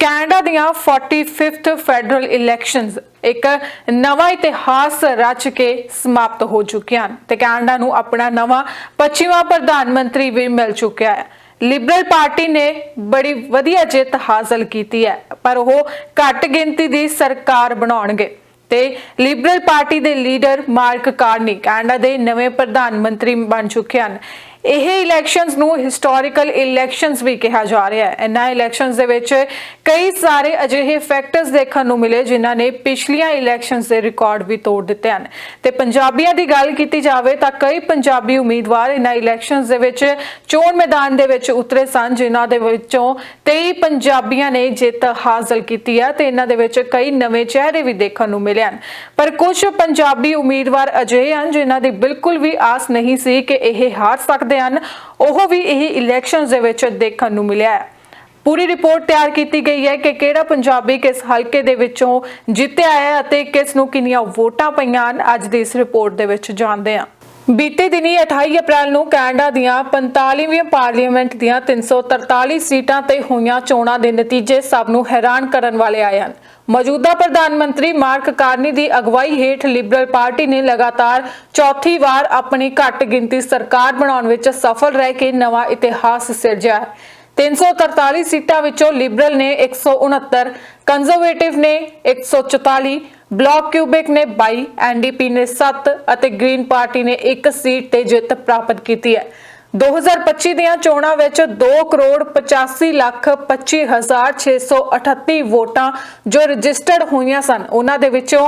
Canada ਦੀਆਂ 45th federal elections ਇੱਕ ਨਵਾਂ ਇਤਿਹਾਸ ਰਚ ਕੇ ਸਮਾਪਤ ਹੋ ਚੁੱਕੀਆਂ ਹਨ ਤੇ ਕੈਨੇਡਾ ਨੂੰ ਆਪਣਾ ਨਵਾਂ ਪੱਛਮੀ ਪ੍ਰਧਾਨ ਮੰਤਰੀ ਵੀ ਮਿਲ ਚੁੱਕਿਆ ਹੈ। ਲਿਬਰਲ ਪਾਰਟੀ ਨੇ ਬੜੀ ਵਧੀਆ ਜਿੱਤ ਹਾਸਲ ਕੀਤੀ ਹੈ, ਪਰ ਉਹ ਘੱਟ ਗਿਣਤੀ ਦੀ ਸਰਕਾਰ ਬਣਾਉਣਗੇ ਤੇ ਲਿਬਰਲ ਪਾਰਟੀ ਦੇ ਲੀਡਰ ਮਾਰਕ ਕਾਰਨੀ ਕੈਨੇਡਾ ਦੇ ਨਵੇਂ ਪ੍ਰਧਾਨ ਮੰਤਰੀ ਬਣ ਚੁੱਕੇ ਹਨ। ਇਹ ਇਲੈਕਸ਼ਨਸ ਨੂੰ ਹਿਸਟੋਰੀਕਲ ਇਲੈਕਸ਼ਨਸ ਵੀ ਕਿਹਾ ਜਾ ਰਿਹਾ ਹੈ। ਇਹਨਾਂ ਇਲੈਕਸ਼ਨਸ ਦੇ ਵਿੱਚ ਕਈ ਸਾਰੇ ਅਜਿਹੇ ਫੈਕਟਰਸ ਦੇਖਣ ਨੂੰ ਮਿਲੇ ਜਿਨ੍ਹਾਂ ਨੇ ਪਿਛਲੀਆਂ ਇਲੈਕਸ਼ਨਸ ਦੇ ਰਿਕਾਰਡ ਵੀ ਤੋੜ ਦਿੱਤੇ ਹਨ। ਤੇ ਪੰਜਾਬੀਆਂ ਦੀ ਗੱਲ ਕੀਤੀ ਜਾਵੇ ਤਾਂ ਕਈ ਪੰਜਾਬੀ ਉਮੀਦਵਾਰ ਇਹਨਾਂ ਇਲੈਕਸ਼ਨਸ ਦੇ ਵਿੱਚ ਚੋਣ ਮੈਦਾਨ ਦੇ ਵਿੱਚ ਉਤਰੇ ਸਨ, ਜਿਨ੍ਹਾਂ ਦੇ ਵਿੱਚੋਂ 23 ਪੰਜਾਬੀਆਂ ਨੇ ਜਿੱਤ ਹਾਸਲ ਕੀਤੀ ਹੈ ਤੇ ਇਹਨਾਂ ਦੇ ਵਿੱਚ ਕਈ ਨਵੇਂ ਚਿਹਰੇ ਵੀ ਦੇਖਣ ਨੂੰ ਮਿਲੇ ਹਨ। ਪਰ ਕੁਝ ਪੰਜਾਬੀ ਉਮੀਦਵਾਰ ਅਜਿਹੇ ਹਨ ਜਿਨ੍ਹਾਂ ਦੀ ਬਿਲਕੁਲ ਵੀ ਆਸ ਨਹੀਂ ਸੀ ਕਿ ਇਹ ਹਾਰ ਸਕਦੇ। ਹਨ। ਉਹ ਵੀ ਇਹ ਇਲੈਕਸ਼ਨਸ ਦੇ ਵਿੱਚ ਦੇਖਣ ਨੂੰ ਮਿਲਿਆ ਹੈ। ਪੂਰੀ ਰਿਪੋਰਟ ਤਿਆਰ ਕੀਤੀ ਗਈ ਹੈ ਕਿ ਕਿਹੜਾ ਪੰਜਾਬੀ ਕਿਸ ਹਲਕੇ ਦੇ ਵਿੱਚੋਂ ਜਿੱਤਿਆ ਹੈ ਅਤੇ ਕਿਸ ਨੂੰ ਕਿੰਨੀਆਂ ਵੋਟਾਂ ਪਈਆਂ ਹਨ, ਅੱਜ ਦੀ ਇਸ ਰਿਪੋਰਟ ਦੇ ਵਿੱਚ ਜਾਣਦੇ ਹਾਂ। ਬੀਤੇ ਦਿਨੀ 28 ਅਪ੍ਰੈਲ ਨੂੰ ਕੈਨੇਡਾ ਦੀਆਂ 45ਵੀਂ ਪਾਰਲੀਮੈਂਟ ਦੀਆਂ 343 ਸੀਟਾਂ ਤੇ ਹੋਈਆਂ ਚੋਣਾਂ ਦੇ ਨਤੀਜੇ ਸਭ ਨੂੰ ਹੈਰਾਨ ਕਰਨ ਵਾਲੇ ਆਏ ਹਨ। ਮੌਜੂਦਾ ਪ੍ਰਧਾਨ ਮੰਤਰੀ ਮਾਰਕ ਕਾਰਨੀ ਦੀ ਅਗਵਾਈ ਹੇਠ ਲਿਬਰਲ ਪਾਰਟੀ ਨੇ ਲਗਾਤਾਰ ਚੌਥੀ ਵਾਰ ਆਪਣੀ ਘੱਟ ਗਿਣਤੀ ਸਰਕਾਰ ਬਣਾਉਣ ਵਿੱਚ ਸਫਲ ਰਹਿ ਕੇ ਨਵਾਂ ਇਤਿਹਾਸ ਸਿਰਜਿਆ ਹੈ। 343 ਸੀਟਾਂ ਵਿੱਚੋਂ ਲਿਬਰਲ ਨੇ 169 ਕੰਜ਼ਰਵੇਟਿਵ ਨੇ 144 ਬਲੌਕ ਕਿਊਬਿਕ ਨੇ 22 ਐਨਡੀਪੀ ਨੇ 7 ਅਤੇ ਗ੍ਰੀਨ ਪਾਰਟੀ ਨੇ 1 ਸੀਟ ਤੇ ਜਿੱਤ ਪ੍ਰਾਪਤ ਕੀਤੀ ਹੈ। 2025 ਦੀਆਂ ਚੋਣਾਂ ਵਿੱਚ 2 ਕਰੋੜ 85 ਲੱਖ 25 ਹਜ਼ਾਰ 638 ਵੋਟਾਂ ਜੋ ਰਜਿਸਟਰਡ ਹੋਈਆਂ ਸਨ, ਉਹਨਾਂ ਦੇ ਵਿੱਚੋਂ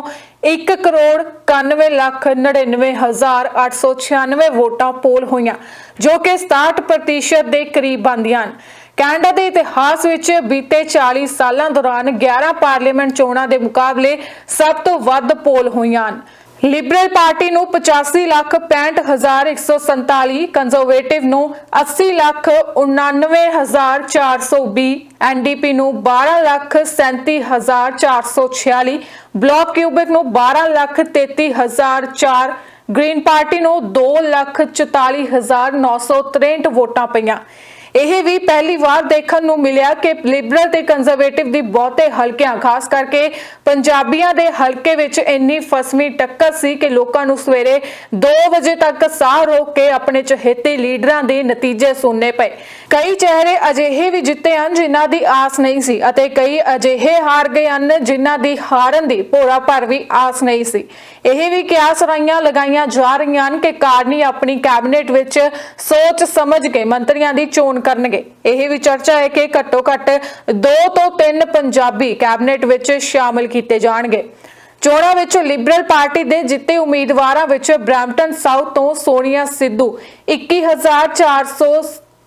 1 ਕਰੋੜ 91 ਲੱਖ 99 ਹਜ਼ਾਰ 896 ਵੋਟਾਂ ਪੋਲ ਹੋਈਆਂ, ਜੋ ਕਿ 67% ਦੇ ਕਰੀਬ ਬਣਦੀਆਂ ਹਨ। ਕੈਨੇਡਾ ਦੇ ਇਤਿਹਾਸ ਵਿੱਚ ਬੀਤੇ 40 ਸਾਲਾਂ ਦੌਰਾਨ 11 ਪਾਰਲੀਮੈਂਟ ਚੋਣਾਂ ਦੇ ਮੁਕਾਬਲੇ ਸਭ ਤੋਂ ਵੱਧ ਪੋਲ ਹੋਈਆਂ ਹਨ। ਲਿਬਰਲ ਪਾਰਟੀ ਨੂੰ 85 ਲੱਖ 65147 ਕੰਜ਼ਰਵੇਟਿਵ ਨੂੰ 80 ਲੱਖ 99420 ਐਨਡੀਪੀ ਨੂੰ 12 ਲੱਖ 37446 ਬਲੌਕ ਕਿਊਬਿਕ ਨੂੰ 12 ਲੱਖ 33004 ਗ੍ਰੀਨ ਪਾਰਟੀ ਨੂੰ 2 ਲੱਖ 44963 ਵੋਟਾਂ ਪਈਆਂ। ਇਹ ਵੀ ਪਹਿਲੀ ਵਾਰ ਦੇਖਣ ਨੂੰ ਮਿਲਿਆ ਕਿ ਲਿਬਰਲ ਤੇ ਕੰਜ਼ਰਵੇਟਿਵ ਦੀ ਬਹੁਤੇ ਹਲਕਿਆਂ, ਖਾਸ ਕਰਕੇ ਪੰਜਾਬੀਆਂ ਦੇ ਹਲਕੇ ਵਿੱਚ ਇੰਨੀ ਫਸਮੀ ਟੱਕਰ ਸੀ ਕਿ ਲੋਕਾਂ ਨੂੰ ਸਵੇਰੇ 2 ਵਜੇ ਤੱਕ ਸਾਹ ਰੋਕ ਕੇ ਆਪਣੇ ਚਹੇਤੇ ਲੀਡਰਾਂ ਦੇ ਨਤੀਜੇ ਸੁਣਨੇ ਪਏ। ਕਈ ਚਿਹਰੇ ਅਜਿਹੇ ਵੀ ਜਿੱਤੇ ਹਨ ਜਿਨ੍ਹਾਂ ਦੀ ਆਸ ਨਹੀਂ ਸੀ ਅਤੇ ਕਈ ਅਜਿਹੇ ਹਾਰ ਗਏ ਹਨ ਜਿਨ੍ਹਾਂ ਦੀ ਹਾਰਨ ਦੀ ਭੋਰਾ ਭਰ ਵੀ ਆਸ ਨਹੀਂ ਸੀ। ਇਹ ਵੀ ਕਿਆਸ ਰਾਈਆਂ ਲਗਾਈਆਂ ਜਾ ਰਹੀਆਂ ਹਨ ਕਿ ਕਾਰਨੀ ਆਪਣੀ ਕੈਬਨਿਟ ਵਿੱਚ ਸੋਚ ਸਮਝ ਕੇ ਮੰਤਰੀਆਂ ਦੀ ਚੋਣ ਕਰਨਗੇ। ਇਹ ਵੀ ਚਰਚਾ ਹੈ ਕਿ ਘੱਟੋ ਘੱਟ 2 ਤੋਂ 3 ਪੰਜਾਬੀ ਕੈਬਨਿਟ ਵਿੱਚ ਸ਼ਾਮਲ ਕੀਤੇ ਜਾਣਗੇ। ਚੋਣਾਂ ਵਿੱਚ ਲਿਬਰਲ ਪਾਰਟੀ ਦੇ ਜਿੱਤੇ ਉਮੀਦਵਾਰਾਂ ਵਿੱਚ ਬ੍ਰੈਂਪਟਨ ਸਾਊਥ ਤੋਂ ਸੋਨੀਆ ਸਿੱਧੂ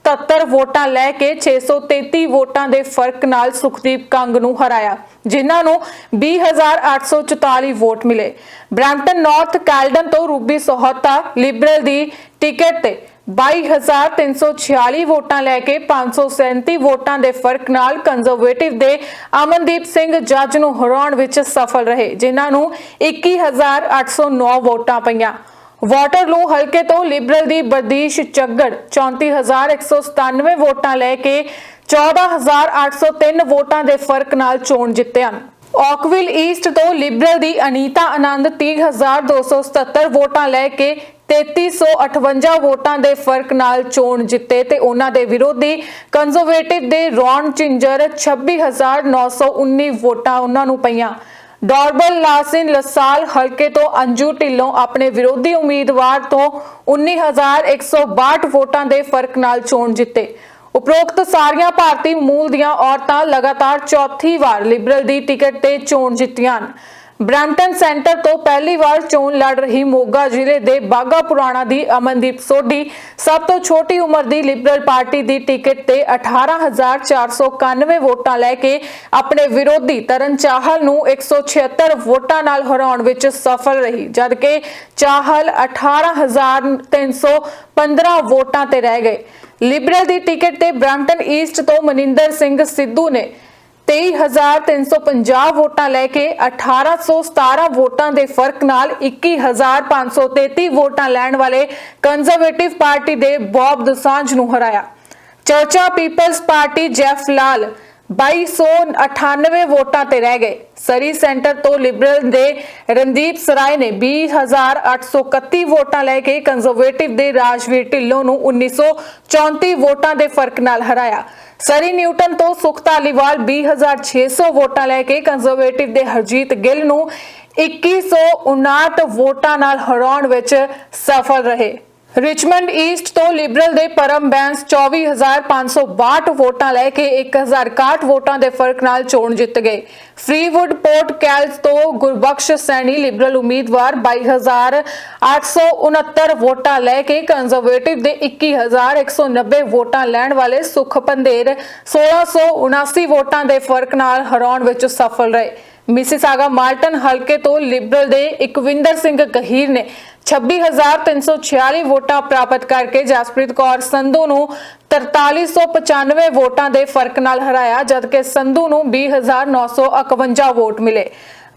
21477 ਵੋਟਾਂ ਲੈ ਕੇ 633 ਵੋਟਾਂ ਦੇ ਫ਼ਰਕ ਨਾਲ ਸੁਖਦੀਪ ਕੰਗ ਨੂੰ ਹਰਾਇਆ, ਜਿਨ੍ਹਾਂ ਨੂੰ 20844 ਵੋਟ ਮਿਲੇ। ਬ੍ਰੈਂਪਟਨ ਨਾਰਥ ਕੈਲਡਨ ਤੋਂ ਰੂਬੀ ਸੋਹਤਾ ਲਿਬਰਲ ਦੀ ਟਿਕਟ ਤੇ 22346 ਵੋਟਾਂ ਲੈ ਕੇ 537 ਵੋਟਾਂ ਦੇ ਫ਼ਰਕ ਨਾਲ ਕੰਜ਼ਰਵੇਟਿਵ ਦੇ ਅਮਨਦੀਪ ਸਿੰਘ ਜੱਜ ਨੂੰ ਹਰਾਉਣ ਵਿੱਚ ਸਫਲ ਰਹੇ, ਜਿਨ੍ਹਾਂ ਨੂੰ 21809 ਵੋਟਾਂ ਪਈਆਂ। ਵਾਟਰਲੂ ਹਲਕੇ ਤੋਂ ਲਿਬਰਲ ਦੀ ਬਰਦੀਸ਼ ਚੱਗੜ 34197 ਵੋਟਾਂ ਲੈ ਕੇ 14803 ਵੋਟਾਂ ਦੇ ਫ਼ਰਕ ਨਾਲ ਚੋਣ ਜਿੱਤਿਆ ਹਨ। ਔਕਵਿਲ ਈਸਟ ਤੋਂ ਲਿਬਰਲ ਦੀ ਅਨੀਤਾ ਆਨੰਦ 30277 ਵੋਟਾਂ ਲੈ ਕੇ 3358 ਵੋਟਾਂ ਦੇ ਫ਼ਰਕ ਨਾਲ ਚੋਣ ਜਿੱਤੇ ਤੇ ਉਹਨਾਂ ਦੇ ਵਿਰੋਧੀ ਕੰਜ਼ਰਵੇਟਿਵ ਦੇ ਰੌਨ ਚਿੰਜਰ 26919 ਵੋਟਾਂ ਉਹਨਾਂ ਨੂੰ ਪਈਆਂ। ਡੌਰਬਲ ਲਾਸਿਨ ਲਸਾਲ ਹਲਕੇ ਤੋਂ ਅੰਜੂ ਢਿੱਲੋਂ ਆਪਣੇ ਵਿਰੋਧੀ ਉਮੀਦਵਾਰ ਤੋਂ 19162 ਵੋਟਾਂ ਦੇ ਫ਼ਰਕ ਨਾਲ ਚੋਣ ਜਿੱਤੇ। ਉਪਰੋਕਤ ਸਾਰੀਆਂ ਭਾਰਤੀ ਮੂਲ ਦੀਆਂ ਔਰਤਾਂ ਲਗਾਤਾਰ ਚੌਥੀ ਵਾਰ ਲਿਬਰਲ ਦੀ ਟਿਕਟ ਤੇ ਚੋਣ ਜਿੱਤੀਆਂ ਹਨ। ਬ੍ਰੈਂਟਨ ਸੈਂਟਰ ਤੋਂ ਪਹਿਲੀ ਵਾਰ ਚੋਣ ਲੜ ਰਹੀ ਮੋਗਾ ਜ਼ਿਲ੍ਹੇ ਦੇ ਬਾਗਾ ਪੁਰਾਣਾ ਦੀ ਅਮਨਦੀਪ ਸੋਢੀ, ਸਭ ਤੋਂ ਛੋਟੀ ਉਮਰ ਦੀ ਲਿਬਰਲ ਪਾਰਟੀ ਦੀ ਟਿਕਟ ਤੇ 18491 ਵੋਟਾਂ ਲੈ ਕੇ ਆਪਣੇ ਵਿਰੋਧੀ ਤਰਨ ਚਾਹਲ ਨੂੰ 176 ਵੋਟਾਂ ਨਾਲ ਹਰਾਉਣ ਵਿੱਚ ਸਫਲ ਰਹੀ, ਜਦਕਿ ਚਾਹਲ 18315 ਵੋਟਾਂ ਤੇ ਰਹਿ ਗਏ। ਲਿਬਰਲ ਦੀ ਟਿਕਟ ਤੇ ਬ੍ਰੈਂਟਨ ਈਸਟ ਤੋਂ ਮਨਿੰਦਰ ਸਿੰਘ ਸਿੱਧੂ ਨੇ 23350 ਵੋਟਾਂ ਲੈ ਕੇ 1817 ਵੋਟਾਂ ਦੇ ਫ਼ਰਕ ਨਾਲ 21533 ਵੋਟਾਂ ਲੈਣ ਵਾਲੇ ਕੰਜ਼ਰਵੇਟਿਵ ਪਾਰਟੀ ਦੇ ਬੌਬ ਦਸਾਂਝ ਨੂੰ ਹਰਾਇਆ। ਚਰਚਾ ਪੀਪਲਸ ਪਾਰਟੀ ਜੈਫ ਲਾਲ 2298 ਵੋਟਾਂ ਤੇ ਰਹਿ ਗਏ। ਸਰੀ ਸੈਂਟਰ ਤੋਂ ਲਿਬਰਲ ਦੇ ਰਣਦੀਪ ਸਰਾਏ ਨੇ 20831 ਵੋਟਾਂ ਲੈ ਕੇ ਕੰਜ਼ਰਵੇਟਿਵ ਦੇ ਰਾਜਵੀਰ ਢਿੱਲੋਂ ਨੂੰ 1934 ਵੋਟਾਂ ਦੇ ਫ਼ਰਕ ਨਾਲ ਹਰਾਇਆ। ਸਰੀ ਨਿਊਟਨ ਤੋਂ ਸੁਖ ਧਾਲੀਵਾਲ 20600 ਵੋਟਾਂ ਲੈ ਕੇ ਕੰਜ਼ਰਵੇਟਿਵ ਦੇ ਹਰਜੀਤ ਗਿੱਲ ਨੂੰ 2159 ਵੋਟਾਂ ਨਾਲ ਹਰਾਉਣ ਵਿੱਚ ਸਫਲ ਰਹੇ। ਰਿਚਮੰਡ ਈਸਟ ਤੋਂ ਲਿਬਰਲ ਦੇ ਪਰਮ ਬੈਂਸ 24562 ਵੋਟਾਂ ਲੈ ਕੇ 1061 ਵੋਟਾਂ ਦੇ ਫ਼ਰਕ ਨਾਲ ਚੋਣ ਜਿੱਤ ਗਏ। ਫਰੀਵੁੱਡ ਪੋਰਟ ਕੈਲਸ ਤੋਂ ਗੁਰਬਖਸ਼ ਸੈਣੀ ਲਿਬਰਲ ਉਮੀਦਵਾਰ 22869 ਵੋਟਾਂ ਲੈ ਕੇ ਕੰਜ਼ਰਵੇਟਿਵ ਦੇ 21190 ਵੋਟਾਂ ਲੈਣ ਵਾਲੇ ਸੁਖ ਪੰਧੇਰ 1679 ਵੋਟਾਂ ਦੇ ਫ਼ਰਕ ਨਾਲ ਹਰਾਉਣ ਵਿੱਚ ਸਫਲ ਰਹੇ। ਮਿਸਿਸਾਗਾ ਮਾਲਟਨ ਹਲਕੇ ਤੋਂ ਲਿਬਰਲ ਦੇ ਇਕਵਿੰਦਰ ਸਿੰਘ ਗਹੀਰ ਨੇ 26346 ਵੋਟਾਂ ਪ੍ਰਾਪਤ ਕਰਕੇ ਜਸਪ੍ਰੀਤ ਕੌਰ ਸੰਧੂ ਨੂੰ 4395 ਵੋਟਾਂ ਦੇ ਫ਼ਰਕ ਨਾਲ ਹਰਾਇਆ, ਜਦਕਿ ਸੰਧੂ ਨੂੰ 20951 ਵੋਟ ਮਿਲੇ।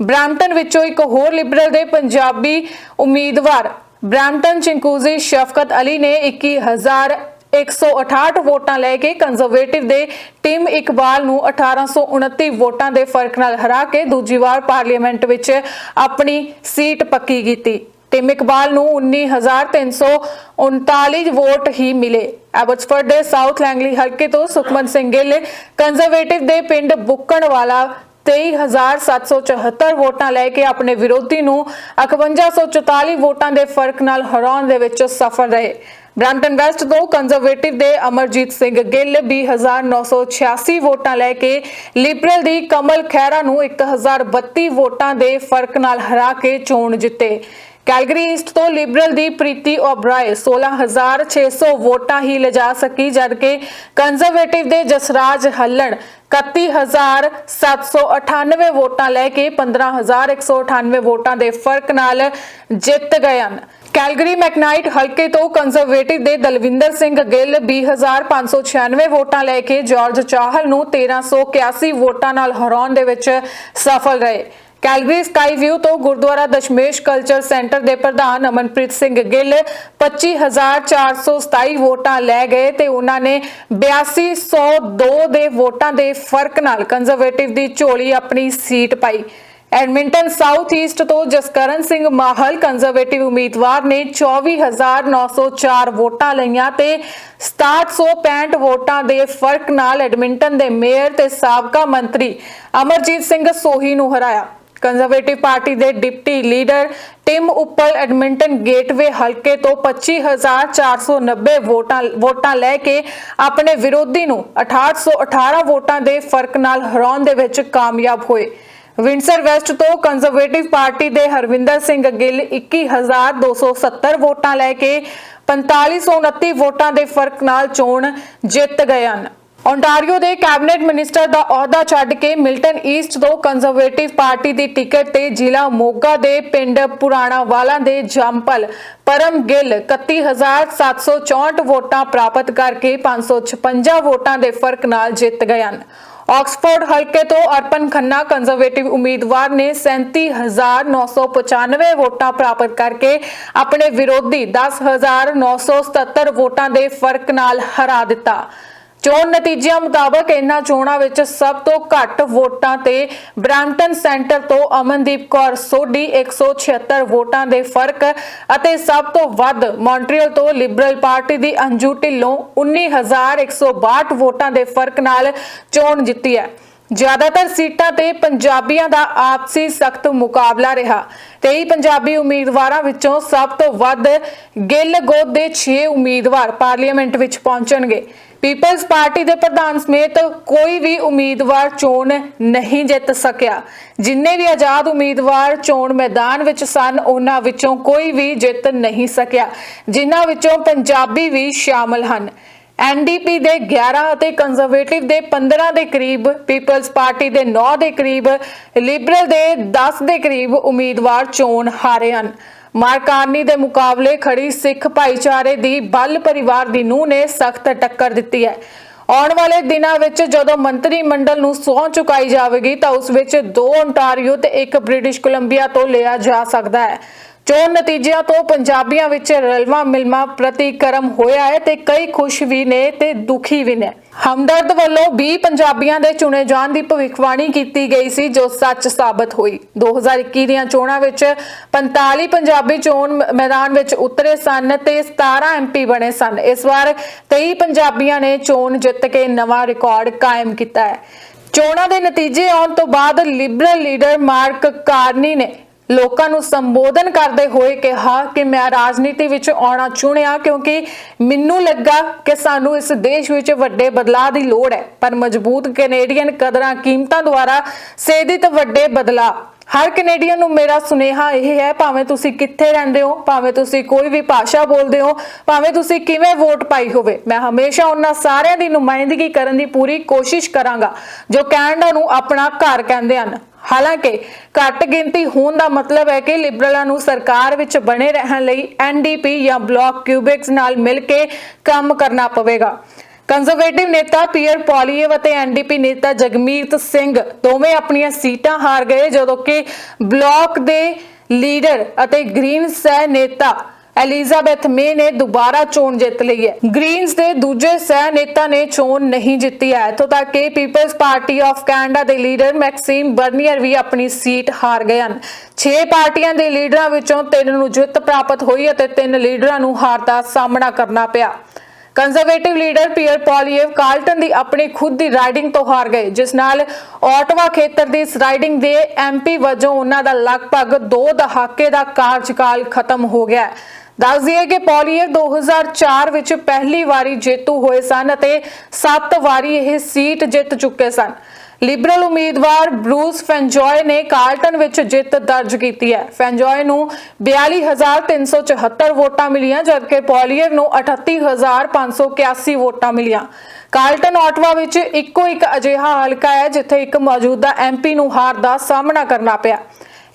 ਬ੍ਰੈਂਟਨ ਵਿੱਚੋਂ ਇੱਕ ਹੋਰ ਲਿਬਰਲ ਦੇ ਪੰਜਾਬੀ ਉਮੀਦਵਾਰ ਬ੍ਰੈਂਟਨ ਚਿੰਕੂਜ਼ੀ ਸ਼ਫਕਤ ਅਲੀ ਨੇ 21000 168 ਵੋਟਾਂ ਲੈ ਕੇ ਕੰਜ਼ਰਵੇਟਿਵ ਦੇ ਟਿਮ ਇਕਬਾਲ ਨੂੰ 1829 ਵੋਟਾਂ ਦੇ ਫ਼ਰਕ ਨਾਲ ਹਰਾ ਕੇ ਦੂਜੀ ਵਾਰ ਪਾਰਲੀਮੈਂਟ ਵਿੱਚ ਆਪਣੀ ਸੀਟ ਪੱਕੀ ਕੀਤੀ। ਟਿਮ ਇਕਬਾਲ ਨੂੰ 19339 ਵੋਟ ਹੀ ਮਿਲੇ। ਐਬਟਸਫੋਰਡ ਦੇ ਸਾਊਥ ਲੈਂਗਲੀ ਹਲਕੇ ਤੋਂ ਸੁਖਮਨ ਸਿੰਘ ਗਿੱਲ ਕੰਜ਼ਰਵੇਟਿਵ ਦੇ ਪਿੰਡ ਬੁੱਕਣ ਵਾਲਾ 23774 ਵੋਟਾਂ ਲੈ ਕੇ ਆਪਣੇ ਵਿਰੋਧੀ ਨੂੰ 5144 ਵੋਟਾਂ ਦੇ ਫ਼ਰਕ ਨਾਲ ਹਰਾਉਣ ਦੇ ਵਿੱਚ ਸਫਲ ਰਹੇ। ਬ੍ਰੈਂਪਟਨ ਵੈਸਟ ਤੋਂ ਕੰਜ਼ਰਵੇਟਿਵ ਦੇ ਅਮਰਜੀਤ ਸਿੰਘ ਗਿੱਲ 20986 ਵੋਟਾਂ ਲੈ ਕੇ ਲਿਬਰਲ ਦੀ ਕਮਲ ਖਹਿਰਾ ਨੂੰ 1032 ਵੋਟਾਂ ਦੇ ਫ਼ਰਕ ਨਾਲ ਹਰਾ ਕੇ ਚੋਣ ਜਿੱਤੇ। ਕੈਲਗਰੀ ਈਸਟ ਤੋਂ ਲਿਬਰਲ ਦੀ ਪ੍ਰੀਤੀ ਓਬਰਾਏ 16600 ਵੋਟਾਂ ਹੀ ਲਿਜਾ ਸਕੀ, ਜਦਕਿ ਕੰਜ਼ਰਵੇਟਿਵ ਦੇ ਜਸਰਾਜ ਹੱਲਣ 31798 ਵੋਟਾਂ ਲੈ ਕੇ 15198 ਵੋਟਾਂ ਦੇ ਫ਼ਰਕ ਨਾਲ ਜਿੱਤ ਗਏ ਹਨ। ਕੈਲਗਰੀ ਮੈਕਨਾਈਟ ਹਲਕੇ ਤੋਂ ਕੰਜ਼ਰਵੇਟਿਵ ਦੇ ਦਲਵਿੰਦਰ ਸਿੰਘ ਗਿੱਲ 20596 ਵੋਟਾਂ ਲੈ ਕੇ ਜਾਰਜ ਚਾਹਲ ਨੂੰ 1381 ਵੋਟਾਂ ਨਾਲ ਹਰਾਉਣ ਦੇ ਵਿੱਚ ਸਫਲ ਰਹੇ। ਕੈਲਗਰੀ ਸਕਾਈ ਵਿਊ ਤੋਂ ਗੁਰਦੁਆਰਾ ਦਸ਼ਮੇਸ਼ ਕਲਚਰ ਸੈਂਟਰ ਦੇ ਪ੍ਰਧਾਨ ਅਮਨਪ੍ਰੀਤ ਸਿੰਘ ਗਿੱਲ 25427 ਵੋਟਾਂ ਲੈ ਗਏ ਤੇ ਉਹਨਾਂ ਨੇ 8202 ਦੇ ਵੋਟਾਂ ਦੇ ਫ਼ਰਕ ਨਾਲ ਕੰਜ਼ਰਵੇਟਿਵ ਦੀ ਝੋਲੀ ਆਪਣੀ ਸੀਟ ਪਾਈ। ਐਡਮਿੰਟਨ ਸਾਊਥ ਈਸਟ ਤੋਂ ਜਸਕਰਨ ਸਿੰਘ ਮਾਹਲ ਕੰਜ਼ਰਵੇਟਿਵ ਉਮੀਦਵਾਰ ਨੇ 24904 ਵੋਟਾਂ ਲਈਆਂ ਤੇ 6765 ਵੋਟਾਂ ਦੇ ਫ਼ਰਕ ਨਾਲ ਐਡਮਿੰਟਨ ਦੇ ਮੇਅਰ ਤੇ ਸਾਬਕਾ ਮੰਤਰੀ ਅਮਰਜੀਤ ਸਿੰਘ ਸੋਹੀ ਨੂੰ ਹਰਾਇਆ। ਕੰਜ਼ਰਵੇਟਿਵ ਪਾਰਟੀ ਦੇ deputy leader Tim Uppal Edmonton gateway ਹਲਕੇ ਤੋਂ 25490 ਵੋਟਾਂ ਵੋਟਾਂ ਲੈ ਕੇ ਆਪਣੇ ਵਿਰੋਧੀ ਨੂੰ 6818 ਵੋਟਾਂ ਦੇ ਫ਼ਰਕ ਨਾਲ ਹਰਾਉਣ ਦੇ ਵਿੱਚ ਕਾਮਯਾਬ ਹੋਏ। ਵਿੰਡਸਰ ਵੈਸਟ ਤੋਂ ਕੰਜ਼ਰਵੇਟਿਵ ਪਾਰਟੀ ਦੇ ਹਰਵਿੰਦਰ ਸਿੰਘ ਗਿੱਲ 21270 ਵੋਟਾਂ ਲੈ ਕੇ 4529 ਵੋਟਾਂ ਦੇ ਫ਼ਰਕ ਨਾਲ ਚੋਣ ਜਿੱਤ ਗਏ ਹਨ। ਓਨਟਾਰੀਓ ਦੇ ਕੈਬਨਿਟ ਮਿਨਿਸਟਰ ਦਾ ਅਹੁਦਾ ਛੱਡ ਕੇ ਮਿਲਟਨ ਈਸਟ ਤੋਂ ਕੰਜ਼ਰਵੇਟਿਵ ਪਾਰਟੀ ਦੀ ਟਿਕਟ ਤੇ ਜ਼ਿਲ੍ਹਾ ਮੋਗਾ ਦੇ ਪਿੰਡ ਪੁਰਾਣਾ ਵਾਲਾ ਦੇ ਜੰਪਲ ਪਰਮ ਗਿੱਲ 31764 ਵੋਟਾਂ ਪ੍ਰਾਪਤ ਕਰਕੇ 556 ਵੋਟਾਂ ਦੇ ਫ਼ਰਕ ਨਾਲ ਜਿੱਤ ਗਏ ਹਨ। ਆਕਸਫੋਰਡ ਹਲਕੇ ਤੋਂ ਅਰਪਨ ਖੰਨਾ ਕੰਜ਼ਰਵੇਟਿਵ ਉਮੀਦਵਾਰ ਨੇ 37995 ਵੋਟਾਂ ਪ੍ਰਾਪਤ ਕਰਕੇ ਆਪਣੇ ਵਿਰੋਧੀ 10977 ਵੋਟਾਂ ਦੇ ਫ਼ਰਕ ਨਾਲ ਹਰਾ ਦਿੱਤਾ। ਚੋਣ ਨਤੀਜਿਆਂ ਮੁਤਾਬਕ ਇਹਨਾਂ ਚੋਣਾਂ ਵਿੱਚ ਸਭ ਤੋਂ ਘੱਟ ਵੋਟਾਂ ਤੇ ਬ੍ਰੈਂਟਨ ਸੈਂਟਰ ਤੋਂ ਅਮਨਦੀਪ ਕੌਰ ਸੋਢੀ 176 ਵੋਟਾਂ ਦੇ ਫ਼ਰਕ ਅਤੇ ਸਭ ਤੋਂ ਵੱਧ ਮੌਂਟਰੀਅਲ ਤੋਂ ਲਿਬਰਲ ਪਾਰਟੀ ਦੀ ਅੰਜੂ ਢਿੱਲੋਂ 19162 ਵੋਟਾਂ ਦੇ ਫ਼ਰਕ ਨਾਲ ਚੋਣ ਜਿੱਤੀ ਹੈ। ਜ਼ਿਆਦਾਤਰ ਸੀਟਾਂ ਤੇ ਪੰਜਾਬੀਆਂ ਦਾ ਆਪਸੀ ਸਖਤ ਮੁਕਾਬਲਾ ਰਿਹਾ। 23 ਪੰਜਾਬੀ ਉਮੀਦਵਾਰਾਂ ਵਿੱਚੋਂ ਸਭ ਤੋਂ ਵੱਧ ਗਿੱਲ ਗੋਦ ਦੇ 6 ਉਮੀਦਵਾਰ ਪਾਰਲੀਮੈਂਟ ਵਿੱਚ ਪਹੁੰਚਣਗੇ। ਪੀਪਲਜ਼ ਪਾਰਟੀ ਦੇ ਪ੍ਰਧਾਨ ਸਮੇਤ ਕੋਈ ਵੀ ਉਮੀਦਵਾਰ ਚੋਣ ਨਹੀਂ ਜਿੱਤ ਸਕਿਆ। ਜਿੰਨੇ ਵੀ ਆਜ਼ਾਦ ਉਮੀਦਵਾਰ ਚੋਣ ਮੈਦਾਨ ਵਿੱਚ ਸਨ, ਉਹਨਾਂ ਵਿੱਚੋਂ ਕੋਈ ਵੀ ਜਿੱਤ ਨਹੀਂ ਸਕਿਆ, ਜਿਨ੍ਹਾਂ ਵਿੱਚੋਂ ਪੰਜਾਬੀ ਵੀ ਸ਼ਾਮਲ ਹਨ। ਐਨਡੀਪੀ ਦੇ 11 ਅਤੇ ਕੰਜ਼ਰਵੇਟਿਵ ਦੇ 15 ਦੇ ਕਰੀਬ, ਪੀਪਲਜ਼ ਪਾਰਟੀ ਦੇ 9 ਦੇ ਕਰੀਬ, ਲਿਬਰਲ ਦੇ 10 ਦੇ ਕਰੀਬ ਉਮੀਦਵਾਰ ਚੋਣ ਹਾਰੇ ਹਨ। ਮਾਰਕਾਨੀ ਦੇ ਮੁਕਾਬਲੇ ਖੜੀ ਸਿੱਖ ਭਾਈਚਾਰੇ ਦੀ ਬੱਲ ਪਰਿਵਾਰ ਦੀ ਨੂੰਹ ਨੇ ਸਖਤ ਟੱਕਰ ਦਿੱਤੀ ਹੈ। ਆਉਣ ਵਾਲੇ ਦਿਨਾਂ ਵਿੱਚ ਜਦੋਂ ਮੰਤਰੀ ਮੰਡਲ ਨੂੰ ਸਹੁੰ ਚੁਕਾਈ ਜਾਵੇਗੀ ਤਾਂ ਉਸ ਵਿੱਚ ਦੋ ਓਨਟਾਰੀਓ ਤੇ ਇੱਕ ਬ੍ਰਿਟਿਸ਼ ਕੋਲੰਬੀਆ ਤੋਂ ਲਿਆ ਜਾ ਸਕਦਾ ਹੈ। ਚੋਣ ਨਤੀਜਿਆਂ ਤੋਂ ਪੰਜਾਬੀਆਂ ਵਿੱਚ ਰਲਵਾ ਮਿਲਮਾ ਪ੍ਰਤੀਕਰਮ ਹੋਇਆ ਹੈ ਤੇ ਕਈ ਖੁਸ਼ ਵੀ ਨੇ ਤੇ ਦੁਖੀ ਵੀ ਨੇ। ਹਮਦਰਦ ਵੱਲੋਂ 20 ਪੰਜਾਬੀਆਂ ਦੇ ਚੁਣੇ ਜਾਣ ਦੀ ਭਵਿੱਖਬਾਣੀ ਕੀਤੀ ਗਈ ਸੀ, ਜੋ ਸੱਚ ਸਾਬਤ ਹੋਈ। 2021 ਦੀਆਂ ਚੋਣਾਂ ਵਿੱਚ 45 ਪੰਜਾਬੀ ਚੋਣ ਮੈਦਾਨ ਵਿੱਚ ਉਤਰੇ ਸਨ ਤੇ 17 ਐਮਪੀ ਬਣੇ ਸਨ। ਇਸ ਵਾਰ 23 ਪੰਜਾਬੀਆਂ ਨੇ ਚੋਣ ਜਿੱਤ ਕੇ ਨਵਾਂ ਰਿਕਾਰਡ ਕਾਇਮ ਕੀਤਾ ਹੈ। ਚੋਣਾਂ ਦੇ ਨਤੀਜੇ ਆਉਣ ਤੋਂ ਬਾਅਦ ਲਿਬਰਲ ਲੀਡਰ ਮਾਰਕ ਕਾਰਨੀ ਨੇ ਲੋਕਾਂ ਨੂੰ ਸੰਬੋਧਨ ਕਰਦੇ ਹੋਏ ਕਿਹਾ ਕਿ ਮੈਂ ਰਾਜਨੀਤੀ ਵਿੱਚ ਆਉਣਾ ਚੁਣਿਆ ਕਿਉਂਕਿ ਮੈਨੂੰ ਲੱਗਾ ਕਿ ਸਾਨੂੰ ਇਸ ਦੇਸ਼ ਵਿੱਚ ਵੱਡੇ ਬਦਲਾਅ ਦੀ ਲੋੜ ਹੈ। ਪਰ ਮਜ਼ਬੂਤ ਕੈਨੇਡੀਅਨ ਕਦਰਾਂ ਕੀਮਤਾਂ ਦੁਆਰਾ ਸੇਧਿਤ ਵੱਡੇ ਬਦਲਾਅ ਹਰ ਕੈਨੇਡੀਅਨ ਨੂੰ ਮੇਰਾ ਸੁਨੇਹਾ ਇਹ ਹੈ, ਭਾਵੇਂ ਤੁਸੀਂ ਕਿੱਥੇ ਰਹਿੰਦੇ ਹੋ, ਭਾਵੇਂ ਤੁਸੀਂ ਕੋਈ ਵੀ ਭਾਸ਼ਾ ਬੋਲਦੇ ਹੋ, ਭਾਵੇਂ ਤੁਸੀਂ ਕਿਵੇਂ ਵੋਟ ਪਾਈ ਹੋਵੇ, ਮੈਂ ਹਮੇਸ਼ਾ ਉਹਨਾਂ ਸਾਰਿਆਂ ਦੀ ਨੁਮਾਇੰਦਗੀ ਕਰਨ ਦੀ ਪੂਰੀ ਕੋਸ਼ਿਸ਼ ਕਰਾਂਗਾ, ਜੋ ਕੈਨੇਡਾ ਨੂੰ ਆਪਣਾ ਘਰ ਕਹਿੰਦੇ ਹਨ। ਹਾਲਾਂਕਿ, ਘੱਟ ਗਿਣਤੀ ਹੋਣ ਦਾ ਮਤਲਬ ਹੈ ਕਿ ਲਿਬਰਲਾਂ ਨੂੰ ਸਰਕਾਰ ਵਿੱਚ ਬਣੇ ਰਹਿਣ ਲਈ ਐਨਡੀਪੀ ਜਾਂ ਬਲਾਕ ਕਿਊਬਿਕਸ ਨਾਲ ਮਿਲ ਕੇ ਕੰਮ ਕਰਨਾ ਪਵੇਗਾ। ਕੰਜ਼ਰਵੇਟਿਵ ਨੇਤਾ ਪੀਅਰ ਪੋਲੀਏਵ ਅਤੇ ਐਨਡੀਪੀ ਨੇਤਾ ਜਗਮੀਤ ਸਿੰਘ ਦੋਵੇਂ ਆਪਣੀਆਂ ਸੀਟਾਂ ਹਾਰ ਗਏ ਜਦੋਂ ਕਿ ਬਲਾਕ ਦੇ ਲੀਡਰ ਅਤੇ ਗ੍ਰੀਨ ਸਹਿ ਨੇਤਾ ਐਲਿਜ਼ਾਬੈਥ ਮੇ ਨੇ ਦੁਬਾਰਾ ਚੋਣ ਜਿੱਤ ਲਈ ਹੈ। ਗ੍ਰੀਨਸ ਦੇ ਦੂਜੇ ਸਹਿ ਨੇਤਾ ਨੇ ਚੋਣ ਨਹੀਂ ਜਿੱਤੀ ਹੈ। ਇੱਥੋਂ ਤੱਕ ਕਿ ਪੀਪਲਸ ਪਾਰਟੀ ਆਫ ਕੈਨੇਡਾ ਦੇ ਲੀਡਰ ਮੈਕਸਿਮ ਬਰਨੀਅਰ ਵੀ ਆਪਣੀ ਸੀਟ ਹਾਰ ਗਏ ਹਨ। 6 ਪਾਰਟੀਆਂ ਦੇ ਲੀਡਰਾਂ ਵਿੱਚੋਂ ਤਿੰਨ ਨੂੰ ਜਿੱਤ ਪ੍ਰਾਪਤ ਹੋਈ ਅਤੇ ਤਿੰਨ ਲੀਡਰਾਂ ਨੂੰ ਹਾਰ ਦਾ ਸਾਹਮਣਾ ਕਰਨਾ ਪਿਆ। Conservative leader Pierre Poilievre Carleton ਦੀ ਆਪਣੀ ਖੁਦ ਦੀ ਰਾਈਡਿੰਗ ਤੋਂ ਹਾਰ ਗਏ ਜਿਸ ਨਾਲ ਆਟਵਾ ਖੇਤਰ ਦੀ ਇਸ ਰਾਈਡਿੰਗ ਦੇ ਐਮਪੀ ਵਜੋਂ ਉਹਨਾਂ ਦਾ ਲਗਭਗ 2 ਦਹਾਕੇ ਦਾ ਕਾਰਜਕਾਲ ਖਤਮ ਹੋ ਗਿਆ ਹੈ। ਦੱਸ ਦਈਏ ਕਿ ਪੋਲੀਏਵ 2004 ਵਿੱਚ ਪਹਿਲੀ ਵਾਰੀ ਜੇਤੂ ਹੋਏ ਸਨ ਅਤੇ 7 ਵਾਰੀ ਇਹ ਸੀਟ ਜਿੱਤ ਚੁੱਕੇ ਸਨ। ਲਿਬਰਲ ਉਮੀਦਵਾਰ ਬਰੂਸ ਫੈਂਜੋਏ ਨੇ ਕਾਰਲਟਨ ਵਿੱਚ ਜਿੱਤ ਦਰਜ ਕੀਤੀ ਹੈ। ਫੈਂਜੋਏ ਨੂੰ 42374 ਵੋਟਾਂ ਮਿਲੀਆਂ, ਜਦਕਿ ਪੋਲੀਅਰ ਨੂੰ 38581 ਵੋਟਾਂ ਮਿਲੀਆਂ। ਕਾਰਲਟਨ ਆਟਵਾ ਵਿੱਚ ਇੱਕੋ ਇੱਕ ਅਜਿਹਾ ਹਲਕਾ ਹੈ, ਜਿੱਥੇ ਇੱਕ ਮੌਜੂਦਾ ਐਮਪੀ ਨੂੰ ਹਾਰ ਦਾ ਸਾਹਮਣਾ ਕਰਨਾ ਪਿਆ।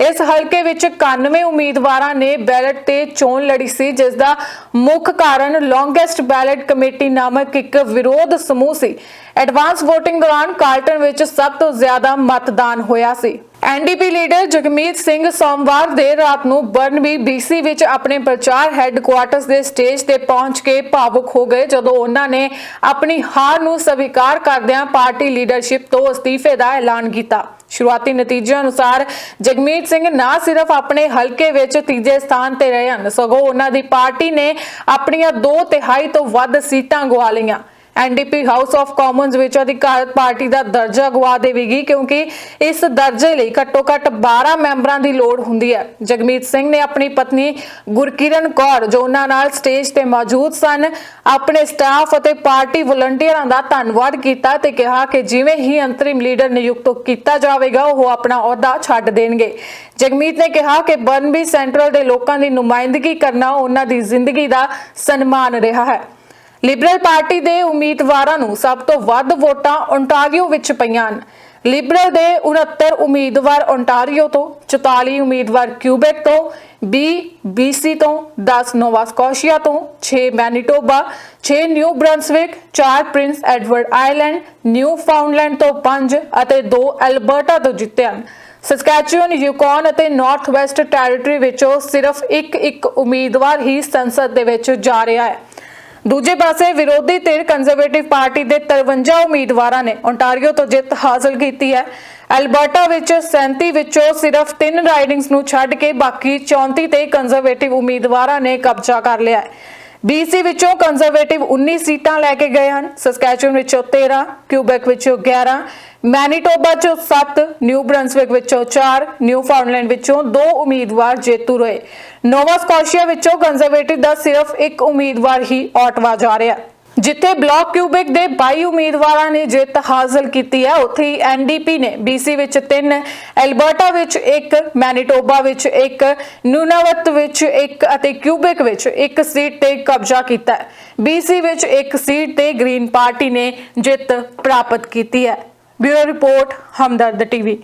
ਇਸ ਹਲਕੇ ਵਿੱਚ 91 ਉਮੀਦਵਾਰਾਂ ਨੇ ਬੈਲਟ ਤੇ ਚੋਣ ਲੜੀ ਸੀ, ਜਿਸ ਦਾ ਮੁੱਖ ਕਾਰਨ ਲੌਂਗੈਸਟ ਬੈਲਟ ਕਮੇਟੀ ਨਾਮਕ ਇੱਕ ਵਿਰੋਧ ਸਮੂਹ ਸੀ। ਐਡਵਾਂਸ VOTING ਦੌਰਾਨ ਕਾਰਲਟਨ ਵਿੱਚ ਸਭ ਤੋਂ ਜ਼ਿਆਦਾ ਮਤਦਾਨ ਹੋਇਆ ਸੀ। ਐਨਡੀਪੀ ਲੀਡਰ ਜਗਮੀਤ ਸਿੰਘ ਸੋਮਵਾਰ ਦੇਰ ਰਾਤ ਨੂੰ ਬਰਨਬੀ BC ਵਿੱਚ ਆਪਣੇ ਪ੍ਰਚਾਰ ਹੈੱਡਕੁਆਰਟਰਸ ਦੇ ਸਟੇਜ ਤੇ ਪਹੁੰਚ ਕੇ ਭਾਵੁਕ ਹੋ ਗਏ, ਜਦੋਂ ਉਹਨਾਂ ਨੇ ਆਪਣੀ ਹਾਰ ਨੂੰ ਸਵੀਕਾਰ ਕਰਦਿਆਂ ਪਾਰਟੀ ਲੀਡਰਸ਼ਿਪ ਤੋਂ ਅਸਤੀਫੇ ਦਾ ਐਲਾਨ ਕੀਤਾ। ਸ਼ੁਰੂਆਤੀ ਨਤੀਜਿਆਂ ਅਨੁਸਾਰ ਜਗਮੀਤ ਸਿੰਘ ਨਾ ਸਿਰਫ ਆਪਣੇ ਹਲਕੇ ਵਿੱਚ ਤੀਜੇ ਸਥਾਨ ਤੇ ਰਹੇ ਹਨ, ਸਗੋਂ ਉਹਨਾਂ ਦੀ ਪਾਰਟੀ ਨੇ ਆਪਣੀਆਂ 2 ਤਿਹਾਈ ਤੋਂ ਵੱਧ ਸੀਟਾਂ ਗਵਾ ਲਈਆਂ। ਐਨਡੀਪੀ ਹਾਊਸ ਆਫ ਕਾਮਨਸ ਵਿੱਚ ਅਧਿਕਾਰਤ ਪਾਰਟੀ ਦਾ ਦਰਜਾ ਗਵਾ ਦੇਵੇਗੀ, ਕਿਉਂਕਿ ਇਸ ਦਰਜੇ ਲਈ ਘੱਟੋ-ਘੱਟ 12 ਮੈਂਬਰਾਂ ਦੀ ਲੋੜ ਹੁੰਦੀ ਹੈ। ਜਗਮੀਤ ਸਿੰਘ ਨੇ ਆਪਣੀ ਪਤਨੀ ਗੁਰਕਿਰਨ ਕੌਰ, ਜੋ ਉਹਨਾਂ ਨਾਲ ਸਟੇਜ ਤੇ ਮੌਜੂਦ ਸਨ, ਆਪਣੇ ਸਟਾਫ ਅਤੇ ਪਾਰਟੀ ਵਲੰਟੀਅਰਾਂ ਦਾ ਧੰਨਵਾਦ ਕੀਤਾ ਤੇ ਕਿਹਾ ਕਿ ਜਿਵੇਂ ਹੀ ਅੰਤਰਿਮ ਲੀਡਰ ਨਿਯੁਕਤ ਕੀਤਾ ਜਾਵੇਗਾ, ਉਹ ਆਪਣਾ ਅਹੁਦਾ ਛੱਡ ਦੇਣਗੇ। ਜਗਮੀਤ ਨੇ ਕਿਹਾ ਕਿ ਬਰਨਬੀ ਸੈਂਟਰਲ ਦੇ ਲੋਕਾਂ ਦੀ ਨੁਮਾਇੰਦਗੀ ਕਰਨਾ ਉਹਨਾਂ ਦੀ ਜ਼ਿੰਦਗੀ ਦਾ ਸਨਮਾਨ ਰਿਹਾ ਹੈ। ਲਿਬਰਲ ਪਾਰਟੀ ਦੇ ਉਮੀਦਵਾਰਾਂ ਨੂੰ ਸਭ ਤੋਂ ਵੱਧ ਵੋਟਾਂ ਓਨਟਾਰੀਓ ਵਿੱਚ ਪਈਆਂ ਹਨ। ਲਿਬਰਲ ਦੇ 69 ਉਮੀਦਵਾਰ ਓਨਟਾਰੀਓ ਤੋਂ 44 ਉਮੀਦਵਾਰ ਕਿਊਬੈਕ ਤੋਂ 20 BC ਤੋਂ 10 ਨੋਵਾ ਸਕੋਸ਼ੀਆ ਤੋਂ 6 Manitoba 6 New Brunswick 4 Prince Edward Island Newfoundland ਤੋਂ 5 ਅਤੇ 2 ਐਲਬਰਟਾ ਤੋਂ ਜਿੱਤੇ ਹਨ। ਸਸਕੈਚੂਅਨ ਯੂਕੌਨ ਅਤੇ ਨਾਰਥ ਵੈਸਟ ਟੈਰੀਟਰੀ ਵਿੱਚੋਂ ਸਿਰਫ ਇੱਕ ਇੱਕ ਉਮੀਦਵਾਰ ਹੀ ਸੰਸਦ ਦੇ ਵਿੱਚ ਜਾ ਰਿਹਾ ਹੈ। ਦੂਜੇ ਪਾਸੇ ਵਿਰੋਧੀ ਧਿਰ ਕੰਜ਼ਰਵੇਟਿਵ ਪਾਰਟੀ ਦੇ 53 ਉਮੀਦਵਾਰਾਂ ਨੇ ਓਨਟਾਰੀਓ ਤੋਂ ਜਿੱਤ ਹਾਸਲ ਕੀਤੀ ਹੈ। ਐਲਬਰਟਾ ਵਿੱਚ 37 ਵਿੱਚੋਂ ਸਿਰਫ 3 ਰਾਈਡਿੰਗਸ ਨੂੰ ਛੱਡ ਕੇ ਬਾਕੀ 34 ਤੇ ਕੰਜ਼ਰਵੇਟਿਵ ਉਮੀਦਵਾਰਾਂ ਨੇ ਕਬਜ਼ਾ ਕਰ ਲਿਆ ਹੈ। BC ਵਿੱਚੋਂ ਕੰਜ਼ਰਵੇਟਿਵ 19 ਸੀਟਾਂ ਲੈ ਕੇ ਗਏ ਹਨ। ਸਸਕੈਚੂਅਨ ਵਿੱਚੋਂ 13 ਕਿਊਬੈਕ ਵਿੱਚੋਂ 11 ਮੈਨੀਟੋਬਾ ਚੋਂ 7 ਨਿਊ ਬ੍ਰੰਸਵਿਕ ਵਿੱਚੋਂ 4 ਨਿਊ ਫਾਊਂਡਲੈਂਡ ਵਿੱਚੋਂ 2 ਉਮੀਦਵਾਰ ਜੇਤੂ ਰਹੇ। ਨੋਵਾ ਸਕੋਸ਼ੀਆ ਵਿੱਚੋਂ ਕੰਜ਼ਰਵੇਟਿਵ ਦਾ ਸਿਰਫ ਇੱਕ ਉਮੀਦਵਾਰ ਹੀ ਆਟਵਾ ਜਾ ਰਿਹਾ। ਜਿੱਥੇ ਬਲਾਕ ਕਿਊਬਿਕ ਦੇ 22 ਉਮੀਦਵਾਰਾਂ ਨੇ ਜਿੱਤ ਹਾਸਲ ਕੀਤੀ ਹੈ, ਉੱਥੇ ਹੀ ਐਨਡੀਪੀ ਨੇ BC ਵਿੱਚ 3 ਐਲਬਰਟਾ ਵਿੱਚ 1 ਮੈਨੀਟੋਬਾ ਵਿੱਚ 1 ਨੂਨਾਵਤ ਵਿੱਚ 1 ਅਤੇ ਕਿਊਬਿਕ ਵਿੱਚ 1 ਸੀਟ ਤੇ ਕਬਜ਼ਾ ਕੀਤਾ ਹੈ। BC ਵਿੱਚ 1 ਸੀਟ ਤੇ ਗ੍ਰੀਨ ਪਾਰਟੀ ਨੇ ਜਿੱਤ ਪ੍ਰਾਪਤ ਕੀਤੀ ਹੈ। ਬਿਊਰੋ ਰਿਪੋਰਟ ਹਮਦਰਦ ਟੀਵੀ